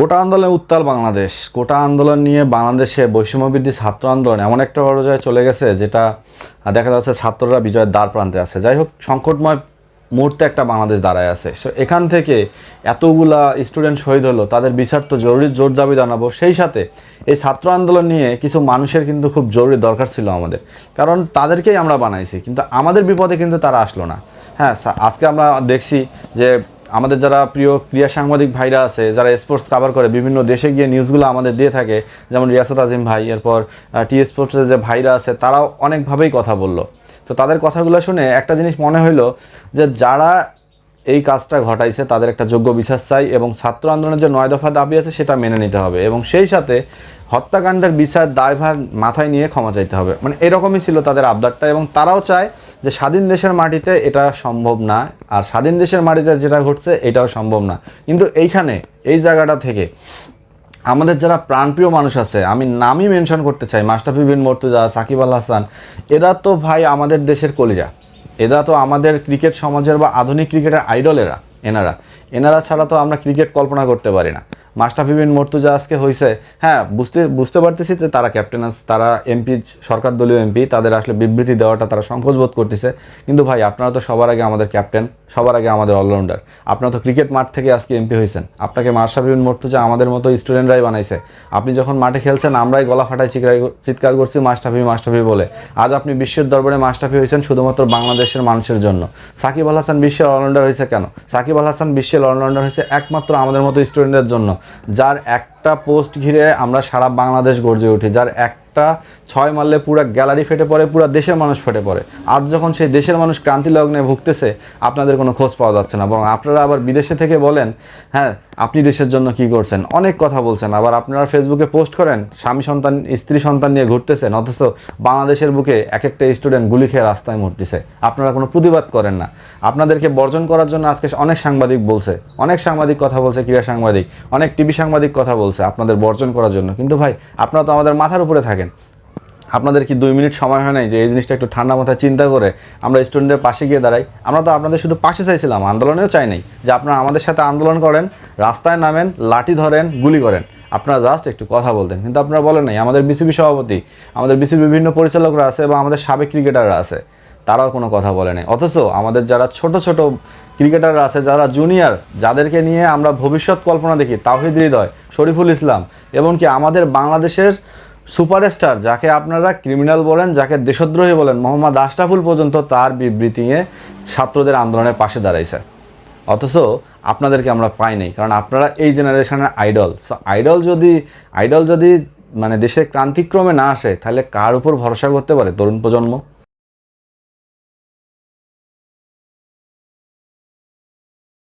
কোটা আন্দোলনের উত্তাল বাংলাদেশ। কোটা আন্দোলন নিয়ে বাংলাদেশে বৈষম্যবৃদ্ধি ছাত্র আন্দোলন এমন একটা পর্যায়ে চলে গেছে, যেটা দেখা যাচ্ছে ছাত্ররা বিজয়ের দ্বার প্রান্তে আছে। যাই হোক, সংকটময় মুহূর্তে একটা বাংলাদেশ দাঁড়ায় আছে। সো এখান থেকে এতগুলা স্টুডেন্ট শহীদ হলো, তাদের বিচার তো জরুরি, জোর দাবি জানাব। সেই সাথে এই ছাত্র আন্দোলন নিয়ে কিছু মানুষের কিন্তু খুব জরুরি দরকার ছিল আমাদের। কারণ তাদেরকেই আমরা বানাইছি, কিন্তু আমাদের বিপদে কিন্তু তারা আসলো না। হ্যাঁ আজকে আমরা দেখছি যে আমাদের যারা প্রিয় ক্রিয়া সাংবাদিক ভাইরা আছে, যারা স্পোর্টস কাভার করে, বিভিন্ন দেশে গিয়ে নিউজগুলো আমাদের দিয়ে থাকে, যেমন রিয়াসত আজিম ভাই, এরপর টি স্পোর্টসের যে ভাইরা আছে, তারাও অনেকভাবেই কথা বলল। তো তাদের কথাগুলো শুনে একটা জিনিস মনে হইল যে যারা এই কাজটা ঘটাইছে, তাদের একটা যোগ্য বিচার চাই এবং ছাত্র আন্দোলনের যে নয় দফা দাবি আছে সেটা মেনে নিতে হবে এবং সেই সাথে হত্যাকাণ্ডের বিচার দায়ভার মাথায় নিয়ে ক্ষমা চাইতে হবে। মানে এরকমই ছিল তাদের আবদারটা এবং তারাও চায় যে স্বাধীন দেশের মাটিতে এটা সম্ভব না আর স্বাধীন দেশের মাটিতে যেটা ঘটছে এটাও সম্ভব না। কিন্তু এইখানে, এই জায়গাটা থেকে আমাদের যারা প্রাণপ্রিয় মানুষ আছে, আমি নামই মেনশন করতে চাই মাস্টাফি বিন মর্তুজা, সাকিব আল হাসান, এরা তো ভাই আমাদের দেশের কলিজা। এরা তো আমাদের ক্রিকেট সমাজের বা আধুনিক ক্রিকেটের আইডলেরা এনারা। এনারা ছাড়া তো আমরা ক্রিকেট কল্পনা করতে পারি না। মাস্টাফি বিন মর্তুজা আজকে হয়েছে হ্যাঁ বুঝতে বুঝতে পারতেছি যে তারা ক্যাপ্টেন আছে, তারা এমপি সরকার দলীয় এমপি তাদের আসলে বিবৃতি দেওয়াটা তারা সংকোচ বোধ করতেছে। কিন্তু ভাই, আপনারা তো সবার আগে আমাদের ক্যাপ্টেন সবার আগে আমাদের অলরাউন্ডার আপনারা তো ক্রিকেট মাঠ থেকে আজকে এমপি হয়েছেন আপনাকে মার্শাফি বিন মর্তুজা আমাদের মতো স্টুডেন্টরাই বানাইছে। আপনি যখন মাঠে খেলছেন, আমরাই গলা ফাটাই চিৎকার করছি মাস্টাফি মাস্টাফি বলে। আজ আপনি বিশ্বের দরবারে মাস্টাফি হয়েছেন শুধুমাত্র বাংলাদেশের মানুষের জন্য। সাকিব আল হাসান বিশ্বের অলরাউন্ডার হয়েছে কেন? সাকিব আল হাসান বিশ্বের অলরাউন্ডার হয়েছে একমাত্র আমাদের মতো স্টুডেন্টদের জন্য। যার একটা পোস্ট ঘিরে আমরা সারা বাংলাদেশ গর্জে উঠি, যার একটা ছয় মারলে পুরো গ্যালারি ফেটে পড়ে, পুরো দেশের মানুষ ফেটে পড়ে। আজ যখন সেই দেশের মানুষ ক্রান্তি লগ্নে ভুগতেছে, আপনাদের কোনো খোঁজ পাওয়া যাচ্ছে না। বরং আপনারা আবার বিদেশে থেকে বলেন হ্যাঁ আপনি দেশের জন্য কি করছেন? অনেক কথা বলছেন। আবার আপনারা ফেসবুকে পোস্ট করেন, স্বামী সন্তান, স্ত্রী সন্তান নিয়ে ঘুরতেছেন, অথচ বাংলাদেশের বুকে এক একটা স্টুডেন্ট গুলি খেয়ে রাস্তায় মরতেছে। আপনারা কোনো প্রতিবাদ করেন না। আপনাদেরকে বর্জন করার জন্য আজকে অনেক সাংবাদিক বলছে। অনেক সাংবাদিক কথা বলছে, ক্রীড়া সাংবাদিক। অনেক টিভি সাংবাদিক কথা বলছে। আপনাদের বর্জন করার জন্য। কিন্তু ভাই, আপনারা তো আমাদের মাথার উপরে থাকেন। আপনাদের কি দুই মিনিট সময় হয় নাই যে এই জিনিসটা একটু ঠান্ডা মাথায় চিন্তা করে আমরা স্টুডেন্টদের পাশে গিয়ে দাঁড়াই? আমরা তো আপনাদের শুধু পাশে চাইছিলাম, আন্দোলনেও চাই নাই। যে আপনারা আমাদের সাথে আন্দোলন করেন, রাস্তায় নামেন, লাঠি ধরেন, গুলি করেন। আপনারা জাস্ট একটু কথা বলতেন। কিন্তু আপনারা বলেন নাই, আমাদের বিসিবি সভাপতি, আমাদের বিসিবি বিভিন্ন পরিচালকরা আছে বা আমাদের সাবেক ক্রিকেটাররা আছে। তারাও কোনো কথা বলে নাই। অথচ আমাদের যারা ছোট ছোট ক্রিকেটাররা আছে যারা জুনিয়র যাদেরকে নিয়ে আমরা ভবিষ্যৎ কল্পনা দেখি, তাওহিদ হৃদয়, শরীফুল ইসলাম, এমনকি আমাদের বাংলাদেশের সুপারস্টার যাকে আপনারা ক্রিমিনাল বলেন, যাকে দেশদ্রোহী বলেন, মোহাম্মদ আশরাফুল পর্যন্ত তার বিবৃতি নিয়ে ছাত্রদের আন্দোলনের পাশে দাঁড়াইছে। অথচ আপনাদেরকে আমরা পাই নাই, কারণ আপনারা এই জেনারেশনের আইডল সো আইডল যদি আইডল যদি মানে দেশের ক্রান্তিক্রমে না আসে, তাহলে কার উপর ভরসা করতে পারে তরুণ প্রজন্ম?